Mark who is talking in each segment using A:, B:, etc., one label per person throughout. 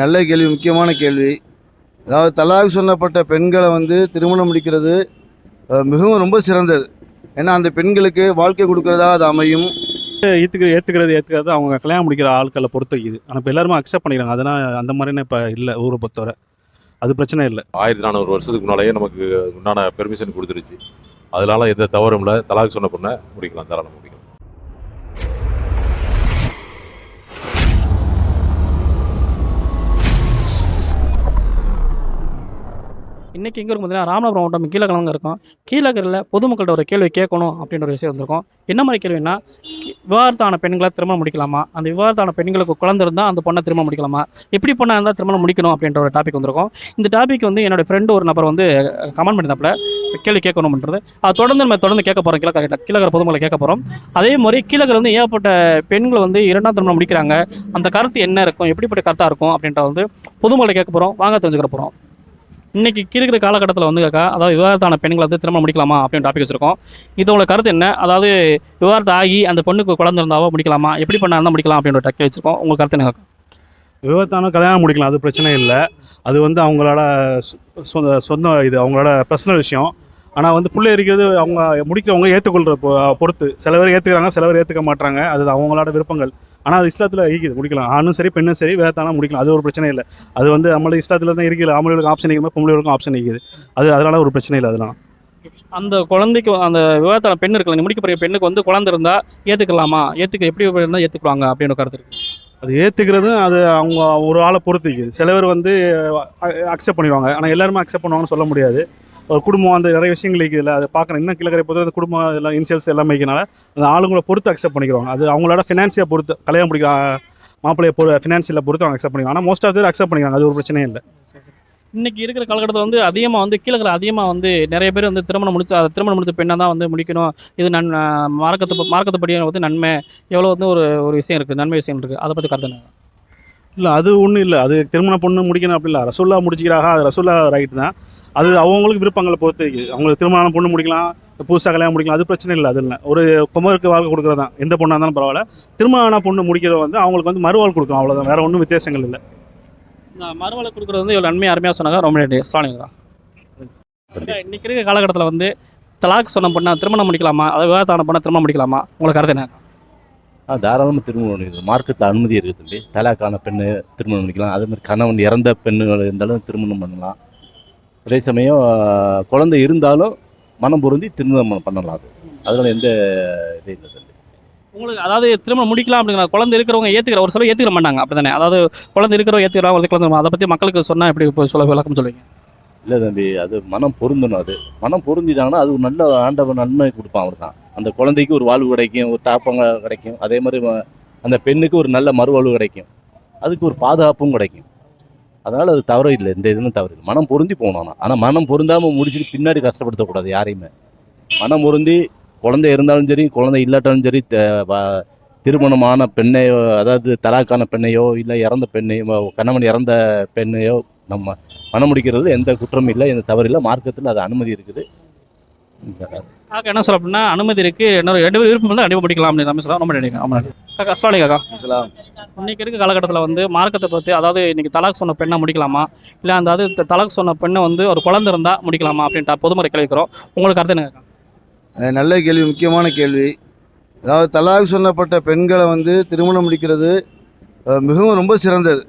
A: நல்ல கேள்வி முக்கியமான கேள்வி. அதாவது தலாக் சொல்லப்பட்ட பெண்களை வந்து திருமணம் முடிக்கிறது மிகவும் ரொம்ப சிறந்தது. ஏன்னா அந்த பெண்களுக்கு வாழ்க்கை கொடுக்கறதா அது அமையும்.
B: ஏற்றுக்க ஏற்றுக்கிறது ஏற்றுக்கிறது அவங்க கல்யாணம் முடிக்கிற ஆட்களை பொறுத்து இருக்குது. ஆனால் இப்போ எல்லாருமே அக்செப்ட் பண்ணிக்கிறாங்க. அதனால் அந்த மாதிரினா இப்போ இல்லை ஊரை பொறுத்தவரை. அது பிரச்சனை இல்லை.
C: ஆயிரத்தி நானூறு வருஷத்துக்கு முன்னாலேயே நமக்கு உண்டான பெர்மிஷன் கொடுத்துருச்சு. அதனால எந்த தவறும் இல்லை. தலாக் சொன்ன பொண்ணை முடிக்கலாம் தாராளமாக முடிக்கலாம்.
D: இன்றைக்கி எங்கே இருக்கும் பார்த்தீங்கன்னா ராமநாதபுரம் மாவட்டம் கீழக்கிழங்கு இருக்கும். கீழக்கரில் பொதுமக்கள்கிட்ட ஒரு கேள்வி கேட்கணும் அப்படின்ற ஒரு விஷயம் வந்திருக்கும். என்ன மாதிரி கேள்வினா விவாகரத்தான பெண்களை திருமணம் முடிக்கலாமா? அந்த விவாகரத்தான பெண்களுக்கு குழந்தை இருந்தால் அந்த பொண்ணை திருமணம் முடிக்கலாமா? எப்படி பொண்ணாக இருந்தால் திருமணம் முடிக்கணும் அப்படின்ற ஒரு டாபிக் வந்திருக்கும். இந்த டாபிக் வந்து என்னோடய ஃப்ரெண்டு ஒரு நபர் வந்து கமெண்ட் பண்ணியிருந்தாப்புல. கேள்வி கேட்கணும்ன்றது. அது தொடர்ந்து நம்ம தொடர்ந்து கேட்க போகிறோம் கீழக்கரை கீழக்கரை பொதுமக்களை கேட்க போகிறோம் அதே மாதிரி கீழக்கரை வந்து ஏகப்பட்ட பெண்கள் வந்து இரண்டாம் திருமணம் முடிக்கிறாங்க. அந்த கருத்து என்ன இருக்கும்? எப்படிப்பட்ட கருத்தாக இருக்கும்? அப்படின்றத வந்து பொதுமக்களை கேட்க போகிறோம் வாங்க தெரிஞ்சுக்கிற போகிறோம் இன்னைக்கு இருக்கிற காலகட்டத்தில் வந்து காக்கா அதாவது விவாதத்தான பெண்களை வந்து திருமணம் முடிக்கலாமா அப்படின்னு டாபிக் வச்சிருக்கோம். இதோட கருத்து என்ன? அதாவது விவாதத்தை ஆகி அந்த பொண்ணுக்கு குழந்தை இருந்தாவோ முடிக்கலாமா? எப்படி பண்ணா இருந்தால் முடிக்கலாம் அப்படின்ற டாக்கி வச்சிருக்கோம். உங்கள் கருத்து என்ன காக்கா?
B: விபத்தான கல்யாணம் முடிக்கலாம் அது பிரச்சனை இல்லை. அது வந்து அவங்களோட சொந்த சொந்த இது அவங்களோட பர்சனல் விஷயம். ஆனால் வந்து பிள்ளை இருக்கிறது அவங்க முடிக்கிறவங்க ஏற்றுக்கொள்கிற பொறுத்து. சில பேர் ஏற்றுக்கிறாங்க சில பேர் ஏற்றுக்க மாட்டாங்க அது அவங்களோட விருப்பங்கள். ஆனால் அது இஸ்லாத்தில் இருக்குது முடிக்கலாம். ஆணும் சரி பெண்ணும் சரி வேத்தானா முடிக்கலாம். அது ஒரு பிரச்சனை இல்லை. அது வந்து நம்மளோட இஸ்லாத்தில் தான் இருக்குது. ஆம்பளைகளுக்கு ஆப்ஷன் இருக்குது பொம்பளைகளுக்கும் ஆப்ஷன் இருக்குது அது அதனால ஒரு பிரச்சனை இல்லை அதெல்லாம்.
D: அந்த குழந்தைக்கு அந்த விவாதத்தான பெண் இருக்குல்ல நீ முடிக்கப்படுற பெண்ணுக்கு வந்து குழந்தை இருந்தால் ஏற்றுக்கலாமா ஏற்றுக்க எப்படி இருந்தால் ஏற்றுக்குவாங்க அப்படின்னு கருத்து இருக்கு.
B: அது ஏற்றுக்கிறதும் அது அவங்க ஒரு ஆளை பொறுத்து இருக்குது. சில பேர் வந்து அக்செப்ட் பண்ணிடுவாங்க. ஆனால் எல்லாருமே அக்செப்ட் பண்ணுவாங்கன்னு சொல்ல முடியாது. குடும்பம் அந்த நிறைய விஷயங்கள் இருக்குதுல்ல அதை பார்க்குறேன் இன்னும் கீழக்கரை பொறுத்த அந்த குடும்பம் எல்லாம் இன்சியல்ஸ் எல்லாமே இருக்கனால அந்த ஆளுங்களை பொறுத்து அக்செப்ட் பண்ணிக்கிறாங்க அது அவங்களோட ஃபினான்சியை பொறுத்து கல்யாணம் முடிக்கிற மாப்பிள்ளையை பொறு ஃபினான்சியலை பொறுத்து அவங்க அக்செப்ட் பண்ணிக்கிறாங்க ஆனால் மோஸ்ட் ஆஃப் பேர் அக்செப்ட் பண்ணிக்கிறாங்க. அது ஒரு பிரச்சனையும் இல்லை.
D: இன்னைக்கு இருக்கிற காலகட்டத்தில் வந்து அதிகமாக வந்து கீழே அதிகமாக வந்து நிறைய பேர் வந்து திருமணம் முடிச்சு அது திருமணம் முடிச்ச பெண்ணாக தான் வந்து முடிக்கணும். இது நன் மார்க்கத்து மார்க்கத்துப்படி வந்து நன்மை. எவ்வளோ வந்து ஒரு ஒரு விஷயம் இருக்குது நன்மை விஷயம் இருக்குது அதை பற்றி கருத்து
B: இல்லை அது ஒன்றும் இல்லை. அது திருமண பொண்ணு முடிக்கணும் அப்படி இல்லை ரசூல்லா முடிச்சிக்கிறாங்க அது ரசூல்லா ரைட் தான். அது அவங்களுக்கு விருப்பங்களை பொறுத்து அவங்களுக்கு திருமணம் பொண்ணு முடிக்கலாம் புதுசாக கல்யாணம் முடிக்கலாம் அது பிரச்சனை இல்லை அது இல்லை. ஒரு குமருக்கு வாழ்க்கை கொடுக்குறது தான். எந்த பொண்ணாக இருந்தாலும் பரவாயில்ல. திருமண பொண்ணு முடிக்கிறது வந்து அவங்களுக்கு வந்து மறுவாழ் கொடுக்கும் அவ்வளோதான் வேற ஒன்றும் வித்தியாசங்கள் இல்லை.
D: மறுவலை கொடுக்குறது வந்து இவ்வளோ நன்மை அருமையாக சொன்னாங்க. ரொம்ப நன்றி. ஸ்டாலின் தான் இன்னைக்கு இருக்க காலகட்டத்தில் வந்து தலாக் சொன்ன பொண்ணை திருமணம் முடிக்கலாமா? அதாவது விவாதத்தான பொண்ணை திருமணம் முடிக்கலாமா? உங்களுக்கு கருத்து என்ன?
E: ஆ தாராளமாக திருமணம் பண்ணிக்கலாம் மார்க்கத்தில் அனுமதி இருக்குது தம்பி. தலாக்கான பெண்ணு திருமணம் பண்ணிக்கலாம் அதே மாதிரி கணவன் இறந்த பெண்ணுகள் இருந்தாலும் திருமணம் பண்ணலாம். அதே சமயம் குழந்தை இருந்தாலும் மனம் பொருந்தி திருமணம் பண்ணலாம் அது. அதனால எந்த இது இல்லை
D: உங்களுக்கு அதாவது திருமணம் முடிக்கலாம் அப்படிங்கிற குழந்தை இருக்கிறவங்க ஏற்றுக்கிற ஒரு சில ஏற்றுக்கிற மாட்டாங்க அப்படி தானே அதாவது குழந்தை இருக்கிறவங்க ஏற்றுக்கிறவங்க ஒரு குழந்தை அதை பற்றி மக்களுக்கு சொன்னால் எப்படி இப்போ சொல்ல விளக்கம் சொல்லுவீங்க?
E: இல்லை தம்பி அது மனம் பொருந்தணும் அது. மனம் பொருந்திட்டாங்கன்னா அது ஒரு நல்ல ஆண்டவன் நன்மை கொடுப்பான் அவர் தான் அந்த குழந்தைக்கு ஒரு வாழ்வு கிடைக்கும் ஒரு தாப்பங்க கிடைக்கும். அதே மாதிரி அந்த பெண்ணுக்கு ஒரு நல்ல மறுவாழ்வு கிடைக்கும். அதுக்கு ஒரு பாதுகாப்பும் கிடைக்கும். அதனால் அது தவறு இல்லை. எந்த இதுவும் தவறு இல்லை. மனம் பொருந்தி போகணும் ஆனால் மனம் பொருந்தாமல் முடிச்சுட்டு பின்னாடி கஷ்டப்படுத்தக்கூடாது யாரையுமே. மனம் பொருந்தி குழந்தை இருந்தாலும் சரி குழந்தை இல்லாட்டாலும் சரி திருமணமான பெண்ணையோ அதாவது தலாக்கான பெண்ணையோ இல்லை இறந்த பெண்ணையோ கணவன் இறந்த பெண்ணையோ நம்ம மனம் முடிக்கிறது எந்த குற்றமும் இல்லை எந்த தவறு இல்லை. மார்க்கத்தில் அது அனுமதி இருக்குது.
D: காக்கா என்ன சொல்ல அப்படின்னா அனுமதி இருக்குது இன்னொரு ரெண்டு பேர் விருப்பம் இருந்தால் கண்டிப்பாக முடிக்கலாம் அப்படின்னு நம்ம சொல்லலாம் ரொம்ப ரொம்ப நன்றி. காக்கா
A: இஸ்லாம்
D: இன்னைக்கு இருக்க காலகட்டத்தில் வந்து மார்க்கத்தை பற்றி அதாவது இன்னைக்கு தலாக் சொன்ன பெண்ணை முடிக்கலாமா? இல்லை அந்த அது தலாக் சொன்ன பெண்ணை வந்து ஒரு குழந்தை இருந்தால் முடிக்கலாமா அப்படின்ட்டு பொதுமறை கேள்விக்கிறோம் உங்களுக்கு கருத்து என்ன
A: நல்ல கேள்வி முக்கியமான கேள்வி. அதாவது தலாக் சொல்லப்பட்ட பெண்களை வந்து திருமணம் முடிக்கிறது மிகவும் ரொம்ப சிறந்தது.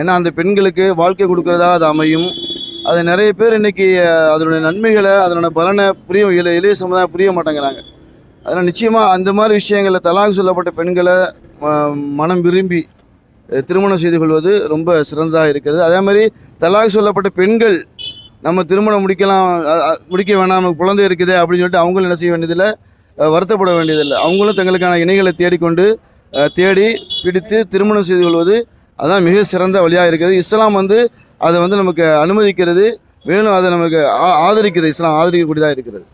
A: ஏன்னா அந்த பெண்களுக்கு வாழ்க்கை கொடுக்கறதா அது அமையும். அது நிறைய பேர் இன்னைக்கு அதனுடைய நன்மைகளை அதனோட பலனை புரிய இளைய இளைய சமுதாயம் புரிய மாட்டேங்கிறாங்க. அதனால் நிச்சயமாக அந்த மாதிரி விஷயங்களில் தலாக் சொல்லப்பட்ட பெண்களை ம- மனம் விரும்பி திருமணம் செய்து கொள்வது ரொம்ப சிறந்ததாக இருக்கிறது. அதே மாதிரி தலாக் சொல்லப்பட்ட பெண்கள் நம்ம திருமணம் முடிக்கலாம் முடிக்க வேணாம் நமக்கு குழந்தை இருக்குது அப்படின்னு சொல்லிட்டு அவங்களும் என்ன செய்ய வேண்டியதில்லை. வருத்தப்பட வேண்டியதில்லை. அவங்களும் தங்களுக்கான இணைகளை தேடிக்கொண்டு தேடி பிடித்து திருமணம் செய்து கொள்வது அதான் மிக சிறந்த வழியாக இருக்குது. இஸ்லாம் வந்து அதை வந்து நமக்கு அனுமதிக்கிறது மேலும் அதை நமக்கு ஆ- ஆதரிக்கிறது இஸ்லாம் ஆதரிக்கக்கூடியதாக இருக்கிறது.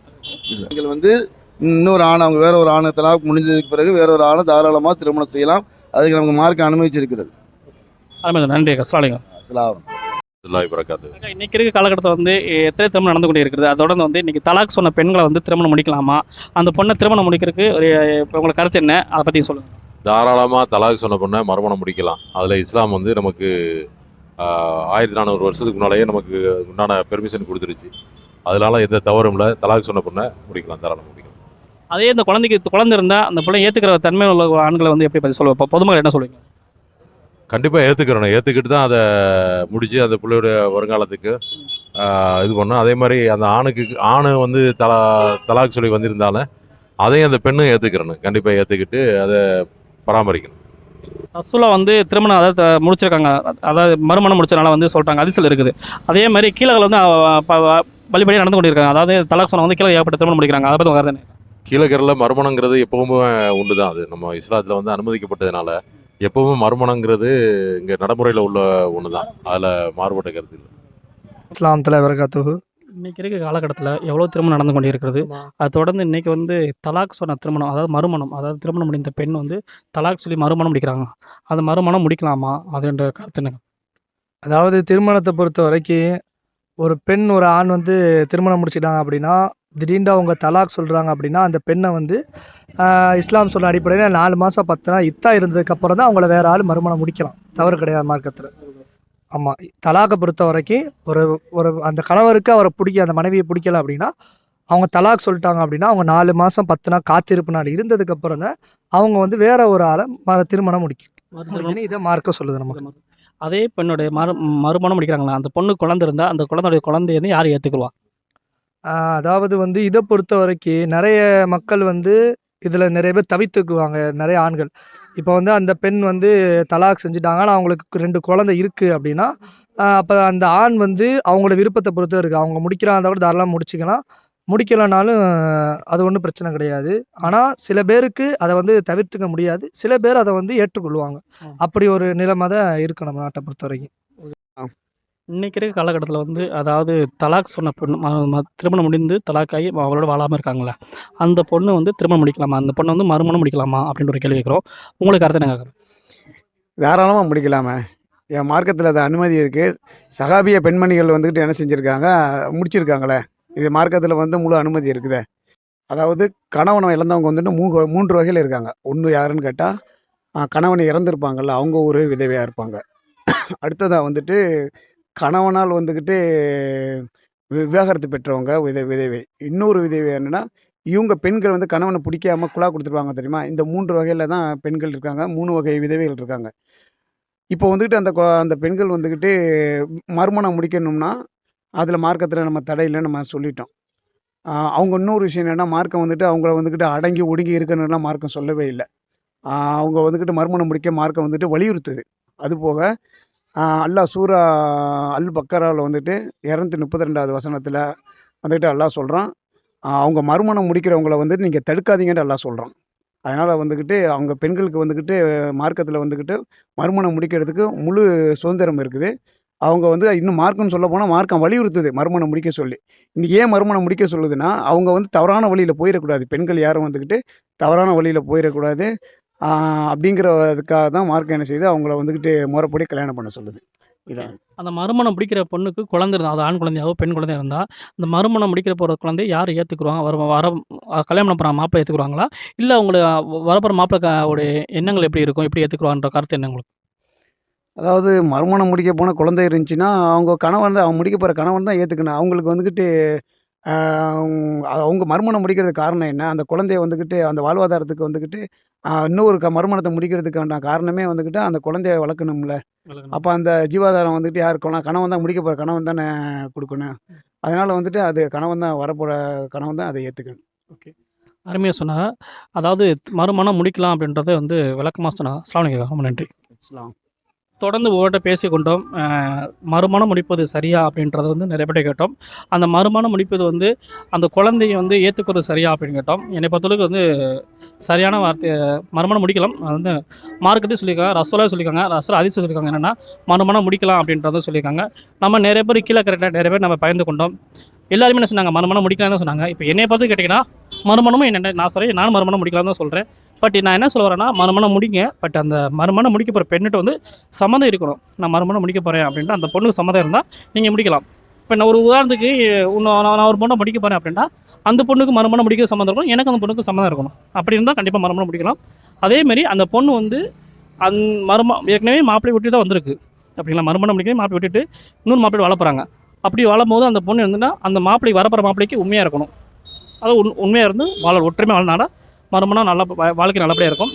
A: நீங்கள் வந்து இன்னொரு ஆணை அவங்க வேற ஒரு ஆணை தலாக் முடிஞ்சதுக்கு பிறகு வேற ஒரு ஆணை தாராளமாக திருமணம் செய்யலாம். அதுக்கு நமக்கு மார்க் அனுமதிச்சிருக்கிறது.
D: நன்றி
C: அல்லாஹ் வரகாத்து
D: இன்னைக்கு இருக்க காலகட்டத்தில் வந்து எத்தனை திருமணம் நடந்து கொண்டே இருக்குது அதோட வந்து இன்னைக்கு தலாக் சொன்ன பெண்களை வந்து திருமணம் முடிக்கலாமா? அந்த பொண்ணை திருமணம் முடிக்கிறதுக்கு ஒரு இப்போ உங்களுக்கு கருத்து என்ன? அதை பற்றி சொல்லுங்கள்
C: தாராளமாக தலாக் சொன்ன பொண்ணை மறுமணம் முடிக்கலாம். அதில் இஸ்லாம் வந்து நமக்கு ஆயிரத்தி நானூறு வருஷத்துக்கு முன்னாலேயே நமக்கு உண்டான பெர்மிஷன் கொடுத்துருச்சு. அதனால எந்த தவறும் இல்லை. தலாக் சொன்ன பொண்ணை முடிக்கலாம். தாராளமாக முடிக்கலாம்.
D: அதே இந்த குழந்தைக்கு குழந்தை இருந்தால் அந்த பிள்ளை ஏற்றுக்கிற தன்மை உள்ள ஆண்களை வந்து எப்படி பற்றி சொல்லுவோம் பொதுமக்கள் என்ன சொல்லுவீங்க?
C: கண்டிப்பாக ஏற்றுக்கிறணும் ஏற்றுக்கிட்டு தான் அதை முடித்து அந்த பிள்ளையோட வருங்காலத்துக்கு இது பண்ணணும். அதே மாதிரி அந்த ஆணுக்கு ஆணு வந்து தலா தலாக் சொல்லி வந்திருந்தாலும் அதையும் அந்த பெண்ணும் ஏற்றுக்கிறணும் கண்டிப்பாக ஏற்றுக்கிட்டு அதை பராமரிக்கணும்.
D: ரசூலா வந்து திருமணம் அதாவது முடிச்சிருக்காங்க. அதாவது மறுமணம் முடிச்சனால வந்து சொல்கிறாங்க அதிசல் இருக்குது. அதே மாதிரி கீழே வந்து வழிபடியாக நடந்து கொண்டிருக்காங்க. அதாவது தலாக் சொன்ன வந்து கீழே ஏற்பட்ட திருமணம் முடிக்கிறாங்க. அதை பற்றி உங்க
C: கீழக்கரில் மறுமணங்கிறது எப்பவுமே உண்டு தான் அது நம்ம இஸ்லாத்தில் வந்து அனுமதிக்கப்பட்டதுனால எப்பவுமே மறுமணங்கிறது இங்கே நடைமுறையில் உள்ள ஒன்று தான் அதில் மாறுபட்ட கருத்து இல்லை.
F: இஸ்லாம் தலை வரகாத்துஹு
D: இன்னைக்கு இருக்க காலகட்டத்தில் எவ்வளோ திருமணம் நடந்து கொண்டிருக்கிறது. அது தொடர்ந்து இன்னைக்கு வந்து தலாக் சொன்ன திருமணம் அதாவது மறுமணம் அதாவது திருமணம் முடிந்த பெண் வந்து தலாக் சொல்லி மறுமணம் முடிக்கிறாங்க. அது மறுமணம் முடிக்கலாமா? அதுன்ற கருத்து என்ன?
F: அதாவது திருமணத்தை பொறுத்த வரைக்கும் ஒரு பெண் ஒரு ஆண் வந்து திருமணம் முடிச்சிட்டாங்க அப்படின்னா திடீர்னு அவங்க தலாக் சொல்கிறாங்க அப்படின்னா அந்த பெண்ணை வந்து இஸ்லாம் சொன்ன அடிப்படையில் நாலு மாதம் பத்து நாள் இத்தா இருந்ததுக்கப்புறம் தான் அவங்கள வேற ஆள் மறுமணம் முடிக்கலாம். தவறு கிடையாது மார்க்கத்தில். ஆமாம் தலாக்கை பொறுத்த வரைக்கும் ஒரு ஒரு அந்த கணவருக்கு அவரை பிடிக்க அந்த மனைவியை பிடிக்கல அப்படின்னா அவங்க தலாக் சொல்லிட்டாங்க அப்படின்னா அவங்க நாலு மாதம் பத்து நாள் காத்திருப்பு நாள் இருந்ததுக்கப்புறம் தான் அவங்க வந்து வேற ஒரு ஆளை திருமணம் முடிக்க முடிக்கணும் இதை மார்க்க சொல்லுது நமக்கு.
D: அதே பெண்ணுடைய மறு மறுமணம் முடிக்கிறாங்களா? அந்த பொண்ணு குழந்தை இருந்தால் அந்த குழந்தையுடைய குழந்தைய வந்து யார் ஏற்றுக்குவா
F: ஆஹ் அதாவது வந்து இதை பொறுத்த வரைக்கும் நிறைய மக்கள் வந்து இதில் நிறைய பேர் தவித்துக்குவாங்க நிறைய ஆண்கள். இப்போ வந்து அந்த பெண் வந்து தலாக் செஞ்சுட்டாங்க. ஆனால் அவங்களுக்கு ரெண்டு குழந்தை இருக்குது அப்படின்னா அப்போ அந்த ஆண் வந்து அவங்களோட விருப்பத்தை பொறுத்து இருக்குது அவங்க முடிக்கிறாங்க கூட தாராளமாக முடிச்சுக்கலாம். முடிக்கலைனாலும் அது ஒன்றும் பிரச்சனை கிடையாது. ஆனால் சில பேருக்கு அதை வந்து தவிர்த்துக்க முடியாது. சில பேர் அதை வந்து ஏற்றுக்கொள்வாங்க. அப்படி ஒரு நிலைமை தான் இருக்கு நம்ம நாட்டை பொறுத்த வரைக்கும்
D: இன்னைக்கு இருக்க காலகட்டத்தில் வந்து அதாவது தலாக் சொன்ன பொண்ணு திருமணம் முடிந்து தலாக் ஆகி அவளோட வாழாமல் இருக்காங்களே அந்த பொண்ணு வந்து திருமணம் முடிக்கலாமா? அந்த பொண்ணை வந்து மறுமணம் முடிக்கலாமா? அப்படின்ற ஒரு கேள்வி கேட்குறோம் உங்களுக்கு அர்த்தம் என்ன
G: தாராளமாக முடிக்கலாமே. என் மார்க்கத்தில் அது அனுமதி இருக்குது சகாபிய பெண்மணிகள் வந்துக்கிட்டு என்ன செஞ்சுருக்காங்க? முடிச்சிருக்காங்களே. இது மார்க்கத்தில் வந்து முழு அனுமதி இருக்குதே. அதாவது கணவனை இழந்தவங்க வந்துட்டு மூ மூன்று வகையில் இருக்காங்க. ஒன்று யாருன்னு கேட்டால் கணவனை இறந்துருப்பாங்கல்ல அவங்க ஒரு விதவையாக இருப்பாங்க. அடுத்ததாக வந்துட்டு கணவனால் வந்துக்கிட்டு வி- விவாகரத்து பெற்றவங்க வித விதவை. இன்னொரு விதவை என்னென்னா இவங்க பெண்கள் வந்து கணவனை பிடிக்காம குழா கொடுத்துருவாங்க தெரியுமா? இந்த மூன்று வகையில் தான் பெண்கள் இருக்காங்க. மூணு வகை விதவைகள் இருக்காங்க. இப்போ வந்துக்கிட்டு அந்த அந்த பெண்கள் வந்துக்கிட்டு மறுமணம் முடிக்கணும்னா அதில் மார்க்கத்தில் நம்ம தடையில்லைன்னு நம்ம சொல்லிட்டோம். அவங்க இன்னொரு விஷயம் என்னென்னா மார்க்கம் வந்துட்டு அவங்கள வந்துக்கிட்டு அடங்கி ஒடுங்கி இருக்கணும்லாம் மார்க்கம் சொல்லவே இல்லை. அவங்க வந்துக்கிட்டு மறுமணம் முடிக்க மார்க்கம் வந்துட்டு வலியுறுத்துது. அதுபோக அல்லாஹ் சூரா அல் பக்கராவில் வந்துட்டு இரநூத்தி முப்பத்தி ரெண்டாவது வசனத்தில் வந்துட்டு அல்லாஹ் சொல்கிறான் அவங்க மறுமணம் முடிக்கிறவங்கள வந்துட்டு நீங்கள் தடுக்காதீங்கன்னு அல்லாஹ் சொல்கிறான் அதனால் வந்துக்கிட்டு அவங்க பெண்களுக்கு வந்துக்கிட்டு மார்க்கத்தில் வந்துக்கிட்டு மறுமணம் முடிக்கிறதுக்கு முழு சுதந்திரம் இருக்குது. அவங்க வந்து இன்னும் மார்க்கம்னு சொல்ல போனால் மார்க்கம் வலியுறுத்துது மறுமணம் முடிக்க சொல்லி. இன்றைக்கி ஏன் மறுமணம் முடிக்க சொல்லுதுன்னா அவங்க வந்து தவறான வழியில் போயிடக்கூடாது பெண்கள் யாரும் வந்துக்கிட்டு தவறான வழியில் போயிடக்கூடாது அப்படிங்கிறதுக்காக தான் மார்க்கம் என்ன செய்யுது அவங்கள வந்துக்கிட்டு முறைப்படி கல்யாணம் பண்ண சொல்லுது. இதான்.
D: அந்த மறுமணம் முடிக்கிற பொண்ணுக்கு குழந்தை இருந்தால் அது ஆண் குழந்தையாவோ பெண் குழந்தையா இருந்தால் அந்த மறுமணம் முடிக்கிற போகிற குழந்தைய யார் ஏற்றுக்குருவாங்க வர வர கல்யாணம் போகிற மாப்பிள்ளை ஏற்றுக்குருவாங்களா இல்லை அவங்கள வரப்போகிற மாப்பிள்ளை உடைய எண்ணங்கள் எப்படி இருக்கும்? எப்படி ஏற்றுக்குருவான்ற கருத்து என்ன உங்களுக்கு?
G: அதாவது மறுமணம் முடிக்க போன குழந்தை இருந்துச்சுன்னா அவங்க கணவன் தான் அவங்க முடிக்க போகிற கணவன் தான் ஏற்றுக்கணும் அவங்களுக்கு வந்துக்கிட்டு அவங்க மறுமணம் முடிக்கிறதுக்கு காரணம் என்ன? அந்த குழந்தைய வந்துக்கிட்டு அந்த வாழ்வாதாரத்துக்கு வந்துக்கிட்டு ஆஹ் இன்னொரு க மறுமணத்தை முடிக்கிறதுக்கான காரணமே வந்துக்கிட்டு அந்த குழந்தைய வளர்க்கணும்ல. அப்போ அந்த ஜீவாதாரம் வந்துட்டு யார் கண- கணவன் தான் முடிக்க போகிற கணவன் தானே கொடுக்கணும். அதனால் வந்துட்டு அது கணவன் தான் வரப்போகிற கணவன் தான் அதை ஏற்றுக்கணும்
D: அருமையாக சொன்னா அதாவது மறுமணம் முடிக்கலாம் அப்படின்றத வந்து விளக்கமாக சொன்னா அஸ்ஸலாமு ரொம்ப நன்றி. தொடர்ந்து ஒவ்வொருட்ட பேசி கொண்டோம் மறுமணம் முடிப்பது சரியா அப்படின்றத வந்து நிறைய பேர் கேட்டோம். அந்த மறுமணம் முடிப்பது வந்து அந்த குழந்தையை வந்து ஏற்றுக்கிறது சரியா அப்படின்னு கேட்டோம். என்னை பொறுத்தளவுக்கு வந்து சரியான வார்த்தை மறுமணம் முடிக்கலாம். அது வந்து மார்க்கத்தையும் சொல்லியிருக்காங்க ரசோலா சொல்லியிருக்காங்க ரசோலா அதிசயம் சொல்லியிருக்காங்க. என்னென்னா மறுமணம் முடிக்கலாம் அப்படின்றத சொல்லியிருக்காங்க. நம்ம நிறைய பேர் கீழே கரெக்டாக நிறைய பேர் நம்ம பயந்து கொண்டோம். எல்லாருமே என்ன சொன்னாங்க மறுமணம் முடிக்கலாம்னு சொன்னாங்க. இப்போ என்னை பார்த்து கேட்டிங்கன்னா மறுமணமும் என்ன நான் சொல்கிறேன் நான் மறுமணம் முடிக்கலாம் தான் சொல்கிறேன் பட் நான் என்ன சொல்ல வரேன்னா மறுமணம் முடிங்க. பட் அந்த மறுமணம் முடிக்க போகிற பெண்ணிட்ட வந்து சம்மந்தம் இருக்கணும். நான் மறுமணம் முடிக்க போகிறேன் அப்படின்ட்டு அந்த பொண்ணுக்கு சம்மதம் இருந்தால் நீங்கள் முடிக்கலாம். இப்போ நான் ஒரு உதாரணத்துக்கு இன்னும் நான் நான் ஒரு பொண்ணை முடிக்க போகிறேன் அப்படின்னா அந்த பொண்ணுக்கு மறுமணம் முடிக்க சம்மந்தம் இருக்கணும். எனக்கு அந்த பொண்ணுக்கு சம்மதம் இருக்கணும். அப்படி இருந்தால் கண்டிப்பாக மறுமணம் முடிக்கலாம். அதேமாரி அந்த பொண்ணு வந்து அந் மரும ஏற்கனவே மாப்பிள்ளை விட்டு தான் வந்திருக்கு. அப்படிங்களா? மறுமணம் முடிக்கவே மாப்பிள்ளை விட்டுட்டு இன்னொரு மாப்பிள்ளை வளர்ப்புறாங்க அப்படி அப்படி வாழும்போது அந்த பொண்ணு இருந்துன்னா அந்த மாப்பிள்ளை வரப்போகிற மாப்பிள்ளைக்கு உண்மையாக இருக்கணும். அது உண் உண்மையாக இருந்து வாழ ஒற்றுமை வாழ்னால மறுமணம் நல்ல வாழ்க்கை நல்லபடியாக இருக்கும்.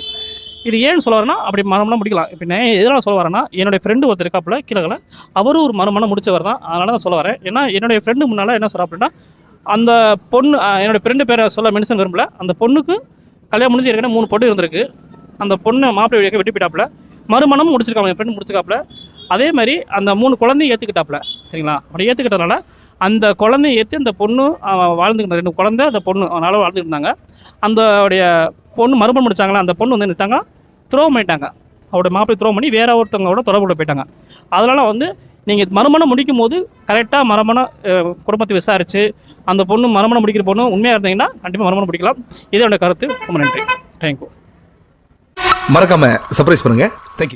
D: இது ஏன்னு சொல்ல வரேன்னா அப்படி மறுமணம் முடிக்கலாம். இப்போ நான் எதனால் சொல்ல வரேன்னா என்னுடைய ஃப்ரெண்டு ஒருத்தர் இருக்காப்புல கீழே அவரும் ஒரு மறுமணம் முடிச்சவர் தான். அதனால தான் சொல்ல வரேன் ஏன்னா என்னுடைய ஃப்ரெண்டு முன்னால் என்ன சொல்கிறா அப்படின்னா அந்த பொண்ணு என்னுடைய ஃப்ரெண்டு பேரை சொல்ல மென்ஷன் விரும்பல. அந்த பொண்ணுக்கு கல்யாணம் முடிஞ்சு ஏற்கனவே மூணு பொண்ணு இருந்திருக்கு. அந்த பொண்ணு மாப்பிள்ளை வழியாக வெட்டி போயிட்டாப்புல. மறுமணமும் முடிச்சிருக்காங்க என் ஃப்ரெண்டு முடிச்சிருக்காப்புல. அதே மாதிரி அந்த மூணு குழந்தையும் ஏற்றுக்கிட்டாப்புல சரிங்களா? அப்படி ஏற்றுக்கிட்டனால அந்த குழந்தைய ஏற்றி அந்த பொண்ணு அவன் வாழ்ந்துக்கிட்ட ரெண்டு குழந்தை அந்த பொண்ணு அவனால் வாழ்ந்துட்டு இருந்தாங்க. அந்த உடைய பொண்ணு மறுமணம் முடித்தாங்களா அந்த பொண்ணு வந்து நினைத்தாங்க த்ரோ பண்ணிட்டாங்க. அவருடைய மாப்பிள்ளை த்ரோ பண்ணி வேற ஒருத்தவங்களோட தொடர்புல போயிட்டாங்க. அதனால் வந்து நீங்கள் மறுமணம் முடிக்கும் போது கரெக்டாக மறுமணம் குடும்பத்தை விசாரித்து அந்த பொண்ணு மறுமணம் முடிக்கிற பொண்ணு உண்மையாக இருந்தீங்கன்னா கண்டிப்பாக மறுமணம் முடிக்கலாம். இதே என்னோட கருத்து ரொம்ப நன்றி. தேங்க்யூ
H: மறக்காமல் சர்ப்ரைஸ் பண்ணுங்கள் தேங்க்யூ